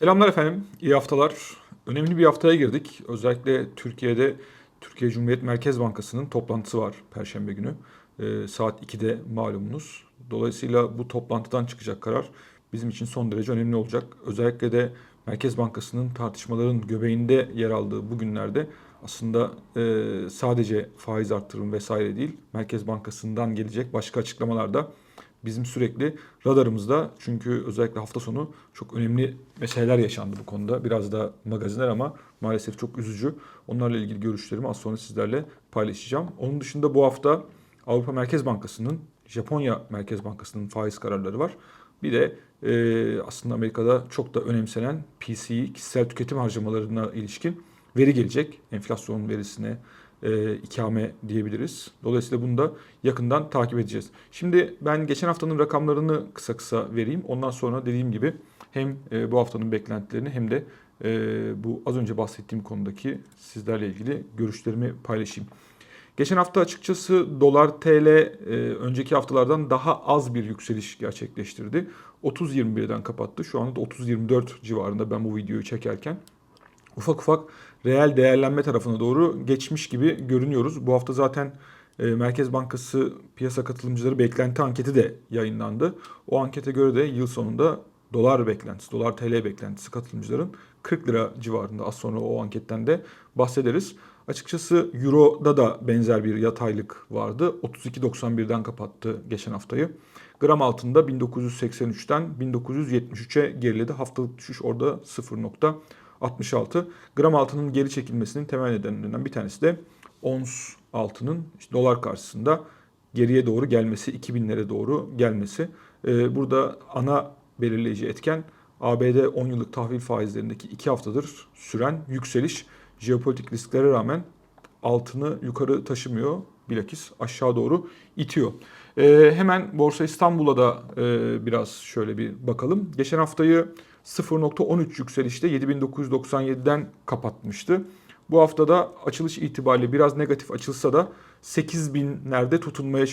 Selamlar efendim, iyi haftalar. Önemli bir haftaya girdik. Özellikle Türkiye'de Türkiye Cumhuriyet Merkez Bankası'nın toplantısı var Perşembe günü. Ee, saat 2'de malumunuz. Dolayısıyla bu toplantıdan çıkacak karar bizim için son derece önemli olacak. Özellikle de Merkez Bankası'nın tartışmaların göbeğinde yer aldığı bu günlerde aslında e, sadece faiz arttırım vesaire değil, Merkez Bankası'ndan gelecek başka açıklamalar da bizim sürekli radarımızda. Çünkü özellikle hafta sonu çok önemli meseleler yaşandı bu konuda. Biraz da magazinler ama maalesef çok üzücü. Onlarla ilgili görüşlerimi az sonra sizlerle paylaşacağım. Onun dışında bu hafta Avrupa Merkez Bankası'nın, Japonya Merkez Bankası'nın faiz kararları var. Bir de e, aslında Amerika'da çok da önemsenen PCE, kişisel tüketim harcamalarına ilişkin veri gelecek. Enflasyon verisine, e, ikame diyebiliriz. Dolayısıyla bunu da yakından takip edeceğiz. Şimdi ben geçen haftanın rakamlarını kısa kısa vereyim. Ondan sonra dediğim gibi hem e, bu haftanın beklentilerini hem de e, bu az önce bahsettiğim konudaki sizlerle ilgili görüşlerimi paylaşayım. Geçen hafta açıkçası dolar TL e, önceki haftalardan daha az bir yükseliş gerçekleştirdi. 30.21'den kapattı. Şu anda da 30.24 civarında ben bu videoyu çekerken ufak ufak reel değerlenme tarafına doğru geçmiş gibi görünüyoruz. Bu hafta zaten e, Merkez Bankası piyasa katılımcıları beklenti anketi de yayınlandı. O ankete göre de yıl sonunda dolar beklentisi, dolar TL beklentisi katılımcıların 40 lira civarında. Az sonra o anketten de bahsederiz. Açıkçası Euro'da da benzer bir yataylık vardı. 32.91'den kapattı geçen haftayı. Gram altında 1983'ten 1973'e geriledi. Haftalık düşüş orada 0.66. Gram altının geri çekilmesinin temel nedenlerinden bir tanesi de ons altının işte dolar karşısında geriye doğru gelmesi, 2000'lere doğru gelmesi. Ee, burada ana belirleyici etken ABD 10 yıllık tahvil faizlerindeki 2 haftadır süren yükseliş jeopolitik risklere rağmen altını yukarı taşımıyor. Bilakis aşağı doğru itiyor. Ee, hemen Borsa İstanbul'a da e, biraz şöyle bir bakalım. Geçen haftayı 0.13 yükselişte 7997'den kapatmıştı. Bu haftada açılış itibariyle biraz negatif açılsa da 8000'lerde tutunmaya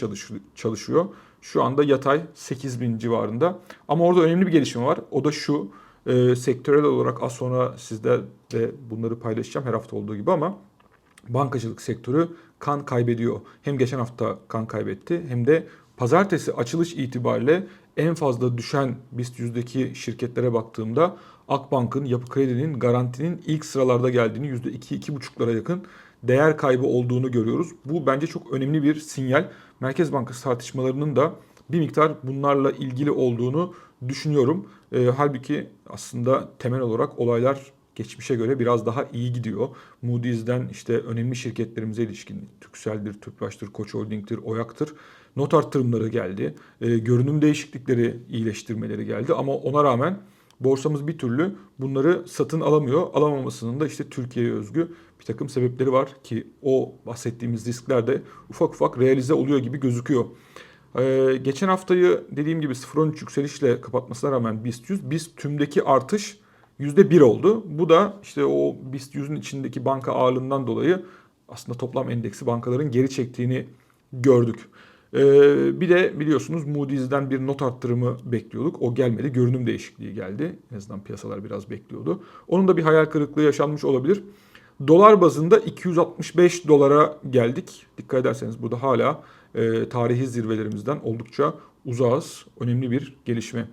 çalışıyor. Şu anda yatay 8000 civarında. Ama orada önemli bir gelişme var. O da şu. E, sektörel olarak az sonra sizde de bunları paylaşacağım her hafta olduğu gibi ama bankacılık sektörü kan kaybediyor. Hem geçen hafta kan kaybetti hem de pazartesi açılış itibariyle en fazla düşen BIST yüzdeki şirketlere baktığımda Akbank'ın, Yapı Kredi'nin, Garanti'nin ilk sıralarda geldiğini %2-2,5'lara yakın değer kaybı olduğunu görüyoruz. Bu bence çok önemli bir sinyal. Merkez Bankası tartışmalarının da bir miktar bunlarla ilgili olduğunu düşünüyorum. E, halbuki aslında temel olarak olaylar geçmişe göre biraz daha iyi gidiyor. Moody's'den işte önemli şirketlerimize ilişkin Türkcell'dir, Tüpraş'tır, Koç Holding'tir, Oyak'tır not arttırımları geldi. E, görünüm değişiklikleri, iyileştirmeleri geldi ama ona rağmen borsamız bir türlü bunları satın alamıyor. Alamamasının da işte Türkiye'ye özgü bir takım sebepleri var ki o bahsettiğimiz riskler de ufak ufak realize oluyor gibi gözüküyor. Ee, geçen haftayı dediğim gibi 0.13 yükselişle kapatmasına rağmen BIST 100, BIST tümdeki artış %1 oldu. Bu da işte o BIST 100'ün içindeki banka ağırlığından dolayı aslında toplam endeksi bankaların geri çektiğini gördük. Ee, bir de biliyorsunuz Moody's'den bir not arttırımı bekliyorduk. O gelmedi. Görünüm değişikliği geldi. En azından piyasalar biraz bekliyordu. Onun da bir hayal kırıklığı yaşanmış olabilir. Dolar bazında 265 dolara geldik. Dikkat ederseniz burada hala e, tarihi zirvelerimizden oldukça uzağız. Önemli bir gelişme.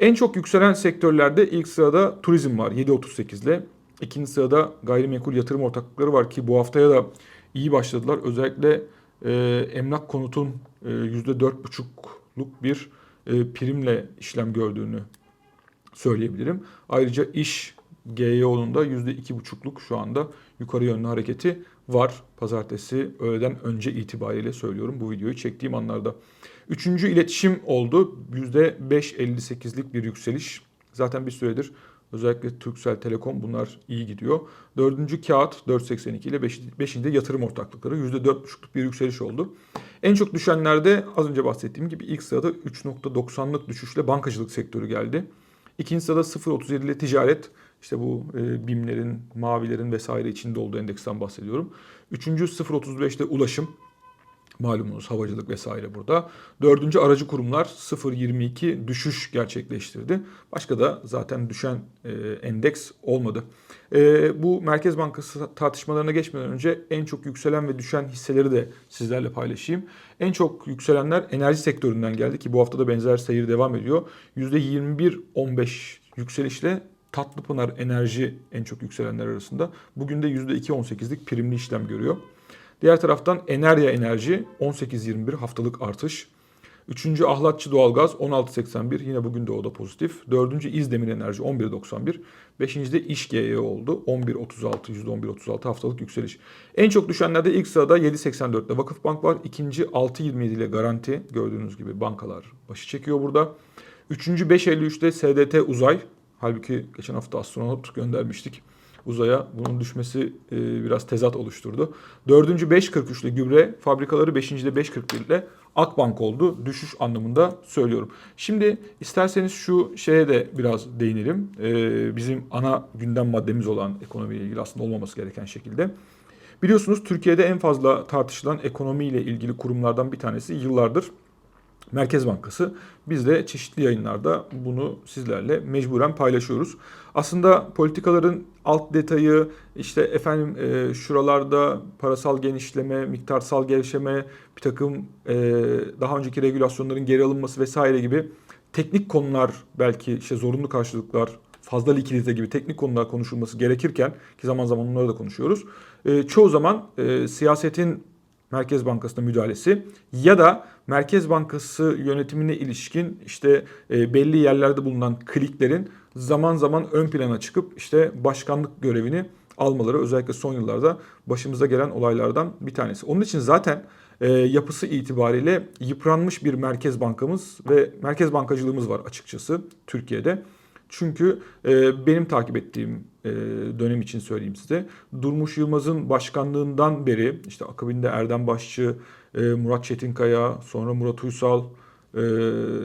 En çok yükselen sektörlerde ilk sırada turizm var 7.38 ile. İkinci sırada gayrimenkul yatırım ortaklıkları var ki bu haftaya da iyi başladılar. Özellikle e, emlak konutun e, %4,5'luk bir e, primle işlem gördüğünü söyleyebilirim. Ayrıca iş GYO'nun da %2,5'luk şu anda yukarı yönlü hareketi var. Pazartesi öğleden önce itibariyle söylüyorum bu videoyu çektiğim anlarda. Üçüncü iletişim oldu. %5.58'lik bir yükseliş. Zaten bir süredir özellikle Turkcell Telekom bunlar iyi gidiyor. Dördüncü kağıt 4.82 ile beş, beşinci yatırım ortaklıkları %4.5'luk bir yükseliş oldu. En çok düşenlerde az önce bahsettiğim gibi ilk sırada 3.90'lık düşüşle bankacılık sektörü geldi. İkinci sırada 0.37 ile ticaret işte bu e, BİM'lerin, mavilerin vesaire içinde olduğu endeksten bahsediyorum. Üçüncü 0.35'te ulaşım. Malumunuz havacılık vesaire burada. Dördüncü aracı kurumlar 0.22 düşüş gerçekleştirdi. Başka da zaten düşen e, endeks olmadı. E, bu Merkez Bankası tartışmalarına geçmeden önce en çok yükselen ve düşen hisseleri de sizlerle paylaşayım. En çok yükselenler enerji sektöründen geldi ki bu hafta da benzer seyir devam ediyor. %21.15 yükselişle Tatlıpınar Enerji en çok yükselenler arasında. Bugün de %2.18'lik primli işlem görüyor. Diğer taraftan Enerya Enerji 18.21 haftalık artış. Üçüncü Ahlatçı Doğalgaz 16.81 yine bugün de o da pozitif. Dördüncü İzdemir Enerji 11.91. Beşinci de İşGE oldu 11.36 %11.36 haftalık yükseliş. En çok düşenlerde ilk sırada 7.84'te Vakıfbank var. İkinci 6.27 ile Garanti gördüğünüz gibi bankalar başı çekiyor burada. Üçüncü 5.53'te SDT Uzay. Halbuki geçen hafta astronot göndermiştik uzaya. Bunun düşmesi e, biraz tezat oluşturdu. Dördüncü 5.43 ile gübre fabrikaları, beşinci de 5.41 ile Akbank oldu. Düşüş anlamında söylüyorum. Şimdi isterseniz şu şeye de biraz değinelim. E, bizim ana gündem maddemiz olan ekonomiyle ilgili aslında olmaması gereken şekilde. Biliyorsunuz Türkiye'de en fazla tartışılan ekonomiyle ilgili kurumlardan bir tanesi yıllardır Merkez Bankası. Biz de çeşitli yayınlarda bunu sizlerle mecburen paylaşıyoruz. Aslında politikaların alt detayı işte efendim e, şuralarda parasal genişleme, miktarsal gevşeme, bir takım e, daha önceki regülasyonların geri alınması vesaire gibi teknik konular belki işte zorunlu karşılıklar, fazla likidite gibi teknik konular konuşulması gerekirken ki zaman zaman onları da konuşuyoruz. E, çoğu zaman e, siyasetin Merkez Bankası'na müdahalesi ya da Merkez Bankası yönetimine ilişkin işte e, belli yerlerde bulunan kliklerin zaman zaman ön plana çıkıp işte başkanlık görevini almaları özellikle son yıllarda başımıza gelen olaylardan bir tanesi. Onun için zaten e, yapısı itibariyle yıpranmış bir merkez bankamız ve merkez bankacılığımız var açıkçası Türkiye'de. Çünkü e, benim takip ettiğim e, dönem için söyleyeyim size. Durmuş Yılmaz'ın başkanlığından beri işte akabinde Erdem Başçı, e, Murat Çetinkaya, sonra Murat Uysal, e,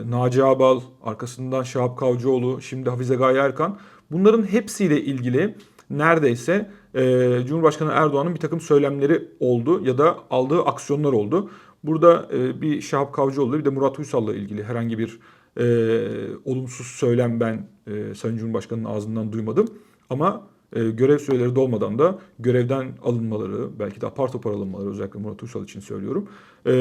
Naci Abal, arkasından Şahap Kavcıoğlu, şimdi Hafize Gaye Erkan. Bunların hepsiyle ilgili neredeyse e, Cumhurbaşkanı Erdoğan'ın bir takım söylemleri oldu ya da aldığı aksiyonlar oldu. Burada e, bir Şahap Kavcıoğlu bir de Murat Uysal'la ilgili herhangi bir e, olumsuz söylem ben e, Sayın Cumhurbaşkanı'nın ağzından duymadım. Ama e, görev süreleri dolmadan da görevden alınmaları, belki de apar topar alınmaları özellikle Murat Uysal için söylüyorum. E,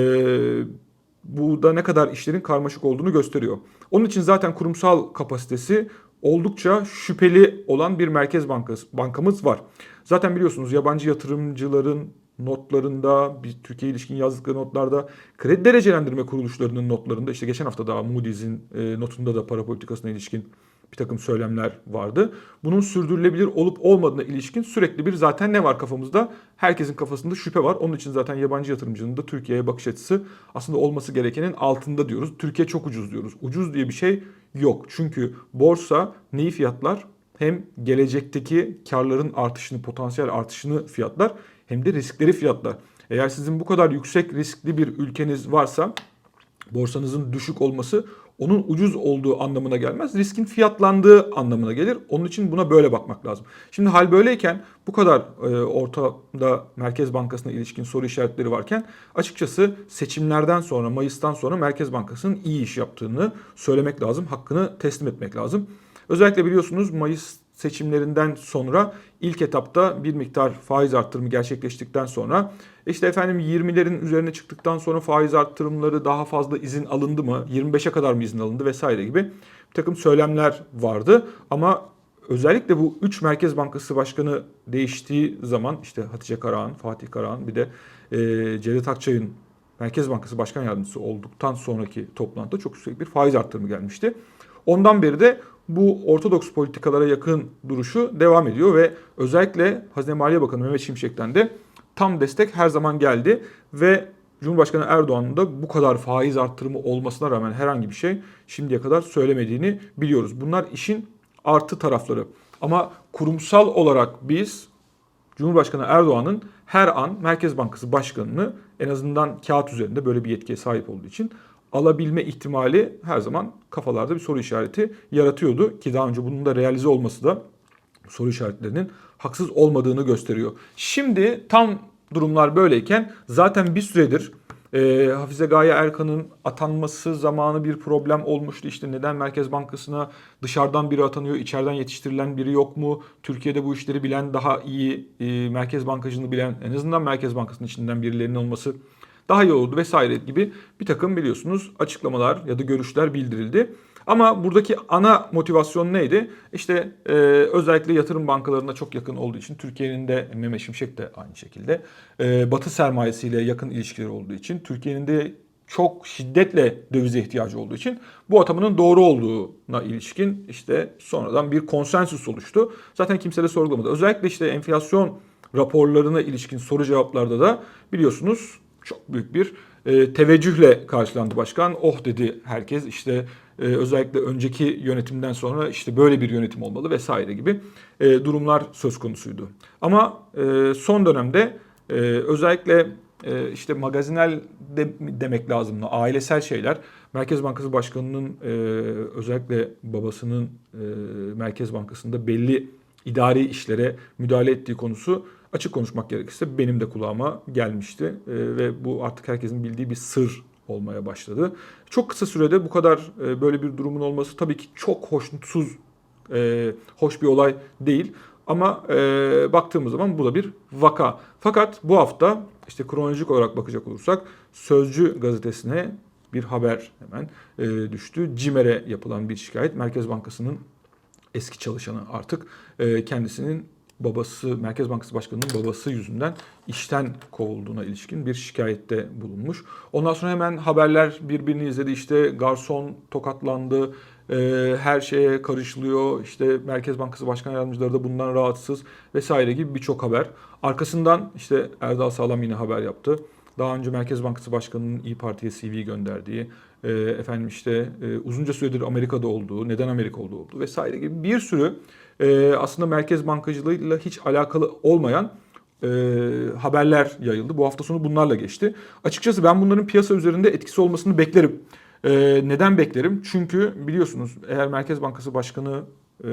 bu da ne kadar işlerin karmaşık olduğunu gösteriyor. Onun için zaten kurumsal kapasitesi oldukça şüpheli olan bir merkez bankası, bankamız var. Zaten biliyorsunuz yabancı yatırımcıların notlarında, bir Türkiye ilişkin yazdıkları notlarda, kredi derecelendirme kuruluşlarının notlarında, işte geçen hafta daha Moody's'in e, notunda da para politikasına ilişkin bir takım söylemler vardı. Bunun sürdürülebilir olup olmadığına ilişkin sürekli bir zaten ne var kafamızda? Herkesin kafasında şüphe var. Onun için zaten yabancı yatırımcının da Türkiye'ye bakış açısı aslında olması gerekenin altında diyoruz. Türkiye çok ucuz diyoruz. Ucuz diye bir şey yok. Çünkü borsa neyi fiyatlar? Hem gelecekteki karların artışını, potansiyel artışını fiyatlar hem de riskleri fiyatlar. Eğer sizin bu kadar yüksek riskli bir ülkeniz varsa borsanızın düşük olması onun ucuz olduğu anlamına gelmez. Riskin fiyatlandığı anlamına gelir. Onun için buna böyle bakmak lazım. Şimdi hal böyleyken bu kadar e, ortada Merkez Bankası'na ilişkin soru işaretleri varken açıkçası seçimlerden sonra Mayıs'tan sonra Merkez Bankası'nın iyi iş yaptığını söylemek lazım. Hakkını teslim etmek lazım. Özellikle biliyorsunuz Mayıs seçimlerinden sonra ilk etapta bir miktar faiz arttırımı gerçekleştikten sonra işte efendim 20'lerin üzerine çıktıktan sonra faiz arttırımları daha fazla izin alındı mı? 25'e kadar mı izin alındı vesaire gibi bir takım söylemler vardı. Ama özellikle bu 3 Merkez Bankası Başkanı değiştiği zaman işte Hatice Karahan, Fatih Karahan bir de e, Cevdet Akçay'ın Merkez Bankası Başkan Yardımcısı olduktan sonraki toplantıda çok yüksek bir faiz arttırımı gelmişti. Ondan beri de bu ortodoks politikalara yakın duruşu devam ediyor ve özellikle Hazine Maliye Bakanı Mehmet Şimşek'ten de tam destek her zaman geldi ve Cumhurbaşkanı Erdoğan'ın da bu kadar faiz arttırımı olmasına rağmen herhangi bir şey şimdiye kadar söylemediğini biliyoruz. Bunlar işin artı tarafları. Ama kurumsal olarak biz Cumhurbaşkanı Erdoğan'ın her an Merkez Bankası Başkanı'nı en azından kağıt üzerinde böyle bir yetkiye sahip olduğu için alabilme ihtimali her zaman kafalarda bir soru işareti yaratıyordu. Ki daha önce bunun da realize olması da soru işaretlerinin haksız olmadığını gösteriyor. Şimdi tam durumlar böyleyken zaten bir süredir E, Hafize Gaye Erkan'ın atanması zamanı bir problem olmuştu. İşte neden Merkez Bankası'na dışarıdan biri atanıyor, içeriden yetiştirilen biri yok mu? Türkiye'de bu işleri bilen daha iyi, e, Merkez Bankacılığını bilen en azından Merkez Bankası'nın içinden birilerinin olması daha iyi oldu vesaire gibi bir takım biliyorsunuz açıklamalar ya da görüşler bildirildi. Ama buradaki ana motivasyon neydi? İşte e, özellikle yatırım bankalarına çok yakın olduğu için Türkiye'nin de Mehmet Şimşek de aynı şekilde e, Batı sermayesiyle yakın ilişkileri olduğu için Türkiye'nin de çok şiddetle dövize ihtiyacı olduğu için bu atamanın doğru olduğuna ilişkin işte sonradan bir konsensüs oluştu. Zaten kimse de sorgulamadı. Özellikle işte enflasyon raporlarına ilişkin soru cevaplarda da biliyorsunuz çok büyük bir e, teveccühle karşılandı başkan. Oh dedi herkes işte e, özellikle önceki yönetimden sonra işte böyle bir yönetim olmalı vesaire gibi e, durumlar söz konusuydu. Ama e, son dönemde e, özellikle e, işte magazinel de, demek lazım, ailesel şeyler. Merkez Bankası Başkanı'nın e, özellikle babasının e, Merkez Bankası'nda belli idari işlere müdahale ettiği konusu açık konuşmak gerekirse benim de kulağıma gelmişti E, ve bu artık herkesin bildiği bir sır olmaya başladı. Çok kısa sürede bu kadar e, böyle bir durumun olması tabii ki çok hoşnutsuz, e, hoş bir olay değil. Ama e, baktığımız zaman bu da bir vaka. Fakat bu hafta işte kronolojik olarak bakacak olursak Sözcü gazetesine bir haber hemen e, düştü. CİMER'e yapılan bir şikayet. Merkez Bankası'nın eski çalışanı artık e, kendisinin babası, Merkez Bankası Başkanı'nın babası yüzünden işten kovulduğuna ilişkin bir şikayette bulunmuş. Ondan sonra hemen haberler birbirini izledi. İşte garson tokatlandı, e, her şeye karışılıyor. İşte Merkez Bankası Başkan Yardımcıları da bundan rahatsız vesaire gibi birçok haber. Arkasından işte Erdal Sağlam yine haber yaptı. Daha önce Merkez Bankası Başkanı'nın İyi Parti'ye CV gönderdiği, e, efendim işte e, uzunca süredir Amerika'da olduğu, neden Amerika olduğu olduğu vesaire gibi bir sürü e, aslında merkez bankacılığıyla hiç alakalı olmayan e, haberler yayıldı. Bu hafta sonu bunlarla geçti. Açıkçası ben bunların piyasa üzerinde etkisi olmasını beklerim. E, neden beklerim? Çünkü biliyorsunuz eğer Merkez Bankası Başkanı e,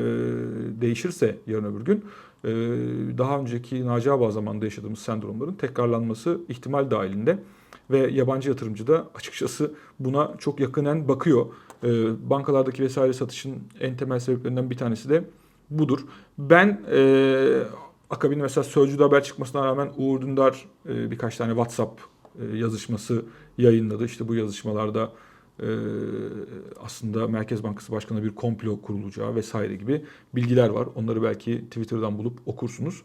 değişirse yarın öbür gün e, daha önceki Naci Ağabey zamanında yaşadığımız sendromların tekrarlanması ihtimal dahilinde ve yabancı yatırımcı da açıkçası buna çok yakinen bakıyor. E, bankalardaki vesaire satışın en temel sebeplerinden bir tanesi de budur. Ben e, akabinde mesela Sözcü'de haber çıkmasına rağmen Uğur Dündar e, birkaç tane WhatsApp e, yazışması yayınladı. İşte bu yazışmalarda e, aslında Merkez Bankası Başkanı bir komplo kurulacağı vesaire gibi bilgiler var. Onları belki Twitter'dan bulup okursunuz.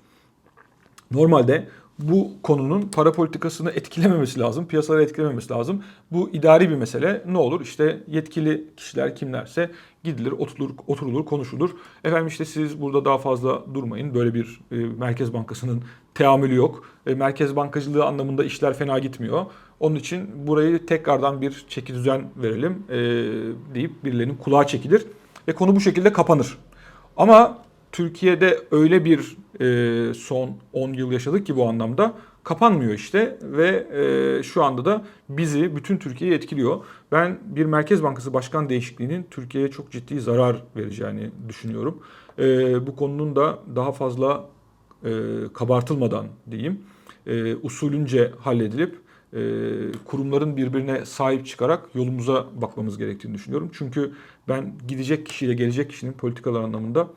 Normalde bu konunun para politikasını etkilememesi lazım, piyasaları etkilememesi lazım. Bu idari bir mesele. Ne olur? İşte yetkili kişiler kimlerse gidilir, oturulur, oturulur, konuşulur. Efendim işte siz burada daha fazla durmayın. Böyle bir e, Merkez Bankası'nın teamülü yok. E, merkez bankacılığı anlamında işler fena gitmiyor. Onun için burayı tekrardan bir çeki düzen verelim e, deyip birilerinin kulağı çekilir ve konu bu şekilde kapanır. Ama Türkiye'de öyle bir e, son 10 yıl yaşadık ki bu anlamda kapanmıyor işte ve e, şu anda da bizi bütün Türkiye'yi etkiliyor. Ben bir Merkez Bankası Başkan değişikliğinin Türkiye'ye çok ciddi zarar vereceğini düşünüyorum. E, bu konunun da daha fazla e, kabartılmadan diyeyim e, usulünce halledilip e, kurumların birbirine sahip çıkarak yolumuza bakmamız gerektiğini düşünüyorum. Çünkü ben gidecek kişiyle gelecek kişinin politikalar anlamında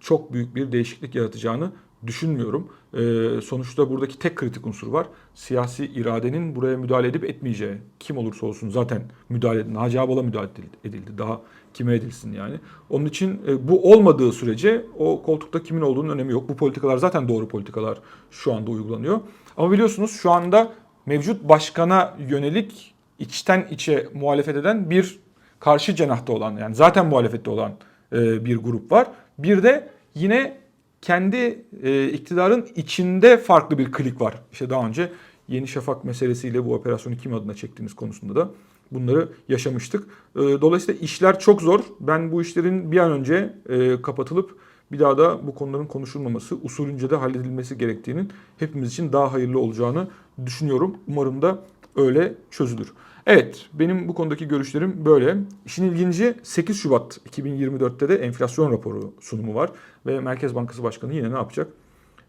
çok büyük bir değişiklik yaratacağını düşünmüyorum. Ee, sonuçta buradaki tek kritik unsur var. Siyasi iradenin buraya müdahale edip etmeyeceği. Kim olursa olsun zaten müdahale edildi. Naci Ağbal'a müdahale edildi. Daha kime edilsin yani. Onun için e, bu olmadığı sürece o koltukta kimin olduğunun önemi yok. Bu politikalar zaten doğru politikalar şu anda uygulanıyor. Ama biliyorsunuz şu anda mevcut başkana yönelik içten içe muhalefet eden bir karşı cenahta olan yani zaten muhalefette olan e, bir grup var. Bir de yine kendi e, iktidarın içinde farklı bir klik var. İşte daha önce Yeni Şafak meselesiyle bu operasyonu kim adına çektiğiniz konusunda da bunları yaşamıştık. E, dolayısıyla işler çok zor. Ben bu işlerin bir an önce e, kapatılıp bir daha da bu konuların konuşulmaması, usulünce de halledilmesi gerektiğinin hepimiz için daha hayırlı olacağını düşünüyorum. Umarım da öyle çözülür. Evet, benim bu konudaki görüşlerim böyle. İşin ilginci 8 Şubat 2024'te de enflasyon raporu sunumu var ve Merkez Bankası Başkanı yine ne yapacak?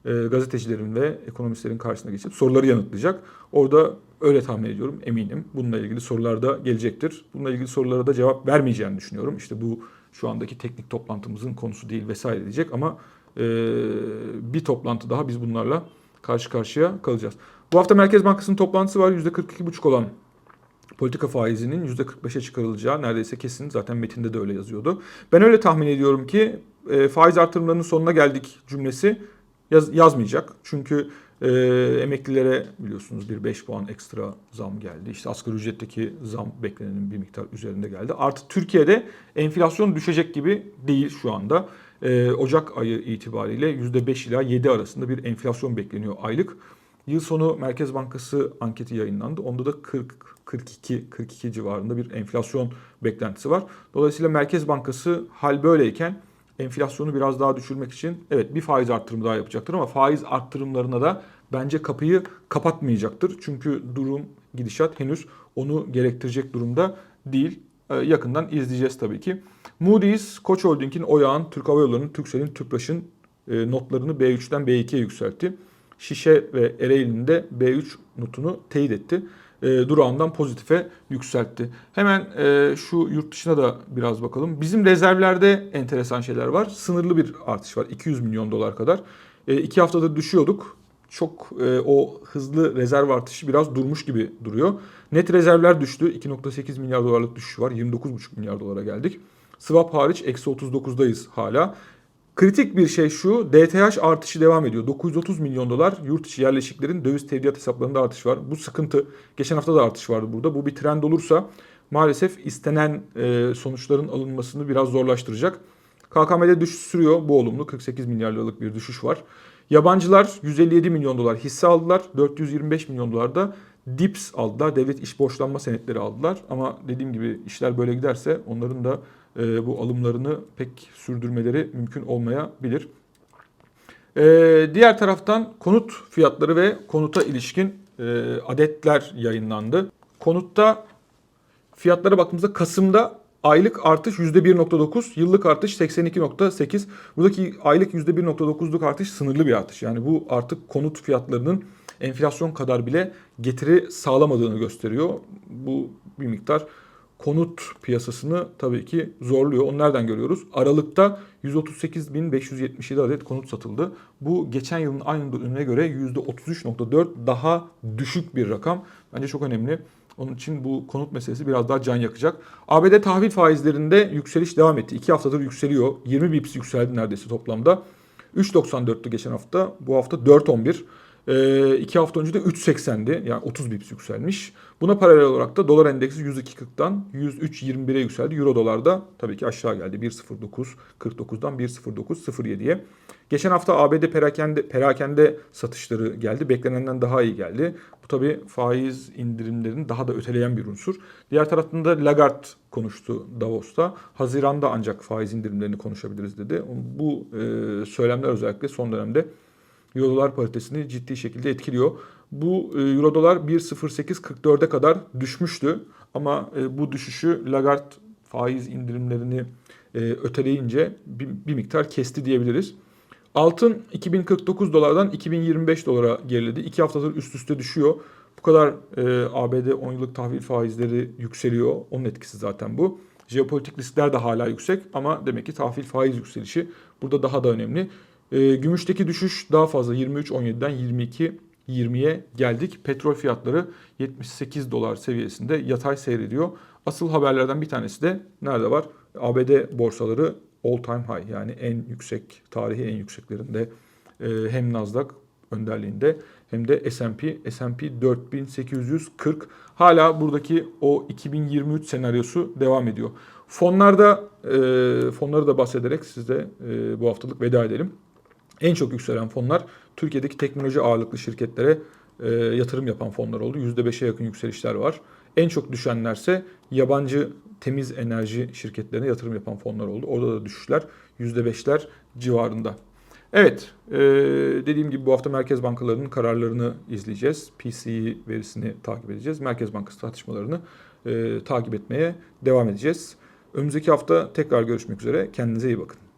e, gazetecilerin ve ekonomistlerin karşısına geçip soruları yanıtlayacak. Orada öyle tahmin ediyorum, eminim. Bununla ilgili sorular da gelecektir. Bununla ilgili sorulara da cevap vermeyeceğini düşünüyorum. İşte bu şu andaki teknik toplantımızın konusu değil vesaire diyecek ama e, bir toplantı daha biz bunlarla karşı karşıya kalacağız. Bu hafta Merkez Bankası'nın toplantısı var. %42,5 olan politika faizinin %45'e çıkarılacağı neredeyse kesin. Zaten metinde de öyle yazıyordu. Ben öyle tahmin ediyorum ki e, faiz artırımlarının sonuna geldik cümlesi yaz, yazmayacak. Çünkü e, emeklilere biliyorsunuz bir 5 puan ekstra zam geldi. İşte asgari ücretteki zam beklenenin bir miktar üzerinde geldi. Artı Türkiye'de enflasyon düşecek gibi değil şu anda. E, Ocak ayı itibariyle %5 ila 7 arasında bir enflasyon bekleniyor aylık. Yıl sonu Merkez Bankası anketi yayınlandı. Onda da 40 42 42 civarında bir enflasyon beklentisi var. Dolayısıyla Merkez Bankası hal böyleyken enflasyonu biraz daha düşürmek için evet bir faiz arttırımı daha yapacaktır ama faiz arttırımlarına da bence kapıyı kapatmayacaktır. Çünkü durum gidişat henüz onu gerektirecek durumda değil. Ee, yakından izleyeceğiz tabii ki. Moody's, Koç Holding'in, Oyağ'ın, Türk Hava Yolları'nın, Turkcell'in, Tüpraş'ın e, notlarını B3'ten B2'ye yükseltti. Şişe ve Ereğli'nin de B3 notunu teyit etti. E, durağından pozitife yükseltti. Hemen e, şu yurt dışına da biraz bakalım. Bizim rezervlerde enteresan şeyler var. Sınırlı bir artış var. 200 milyon dolar kadar. E, iki haftadır düşüyorduk. Çok e, o hızlı rezerv artışı biraz durmuş gibi duruyor. Net rezervler düştü. 2.8 milyar dolarlık düşüş var. 29,5 milyar dolara geldik. Swap hariç eksi 39'dayız hala. Kritik bir şey şu, DTH artışı devam ediyor. 930 milyon dolar yurt içi yerleşiklerin döviz tevdiat hesaplarında artış var. Bu sıkıntı. Geçen hafta da artış vardı burada. Bu bir trend olursa maalesef istenen e, sonuçların alınmasını biraz zorlaştıracak. KKM'de düşüş sürüyor. Bu olumlu. 48 milyar liralık bir düşüş var. Yabancılar 157 milyon dolar hisse aldılar. 425 milyon dolar da DIPS aldılar. Devlet iş borçlanma senetleri aldılar. Ama dediğim gibi işler böyle giderse onların da e, bu alımlarını pek sürdürmeleri mümkün olmayabilir. E, diğer taraftan konut fiyatları ve konuta ilişkin e, adetler yayınlandı. Konutta fiyatlara baktığımızda Kasım'da aylık artış %1.9, yıllık artış 82.8. Buradaki aylık %1.9'luk artış sınırlı bir artış. Yani bu artık konut fiyatlarının enflasyon kadar bile getiri sağlamadığını gösteriyor. Bu bir miktar konut piyasasını tabii ki zorluyor. Onu nereden görüyoruz? Aralıkta 138.577 adet konut satıldı. Bu geçen yılın aynı dönemine göre %33.4 daha düşük bir rakam. Bence çok önemli. Onun için bu konut meselesi biraz daha can yakacak. ABD tahvil faizlerinde yükseliş devam etti. 2 haftadır yükseliyor. 20 bips yükseldi neredeyse toplamda. 3.94'tü geçen hafta. Bu hafta 4.11. E, iki hafta önce de 3.80'di. Yani 30 bips yükselmiş. Buna paralel olarak da dolar endeksi 102.40'dan 103.21'e yükseldi. Euro dolar da tabii ki aşağı geldi. 1.09 49'dan 1.09.07'ye. Geçen hafta ABD perakende, perakende satışları geldi. Beklenenden daha iyi geldi. Bu tabii faiz indirimlerini daha da öteleyen bir unsur. Diğer taraftan da Lagarde konuştu Davos'ta. Haziranda ancak faiz indirimlerini konuşabiliriz dedi. Bu e, söylemler özellikle son dönemde Euro dolar paritesini ciddi şekilde etkiliyor. Bu Euro dolar 1.0844'e kadar düşmüştü. Ama e, bu düşüşü Lagarde faiz indirimlerini e, öteleyince bir miktar kesti diyebiliriz. Altın 2049 dolardan 2025 dolara geriledi. İki haftadır üst üste düşüyor. Bu kadar e, ABD 10 yıllık tahvil faizleri yükseliyor. Onun etkisi zaten bu. Jeopolitik riskler de hala yüksek ama demek ki tahvil faiz yükselişi burada daha da önemli. E, gümüşteki düşüş daha fazla 23.17'den 22 20'ye geldik. Petrol fiyatları 78 dolar seviyesinde yatay seyrediyor. Asıl haberlerden bir tanesi de nerede var? ABD borsaları all time high yani en yüksek tarihi en yükseklerinde e, hem Nasdaq önderliğinde hem de S&P S&P 4840 hala buradaki o 2023 senaryosu devam ediyor. Fonlarda e, fonları da bahsederek size e, bu haftalık veda edelim. En çok yükselen fonlar Türkiye'deki teknoloji ağırlıklı şirketlere e, yatırım yapan fonlar oldu. %5'e yakın yükselişler var. En çok düşenlerse yabancı temiz enerji şirketlerine yatırım yapan fonlar oldu. Orada da düşüşler %5'ler civarında. Evet, e, dediğim gibi bu hafta merkez bankalarının kararlarını izleyeceğiz. PCE verisini takip edeceğiz. Merkez Bankası tartışmalarını e, takip etmeye devam edeceğiz. Önümüzdeki hafta tekrar görüşmek üzere. Kendinize iyi bakın.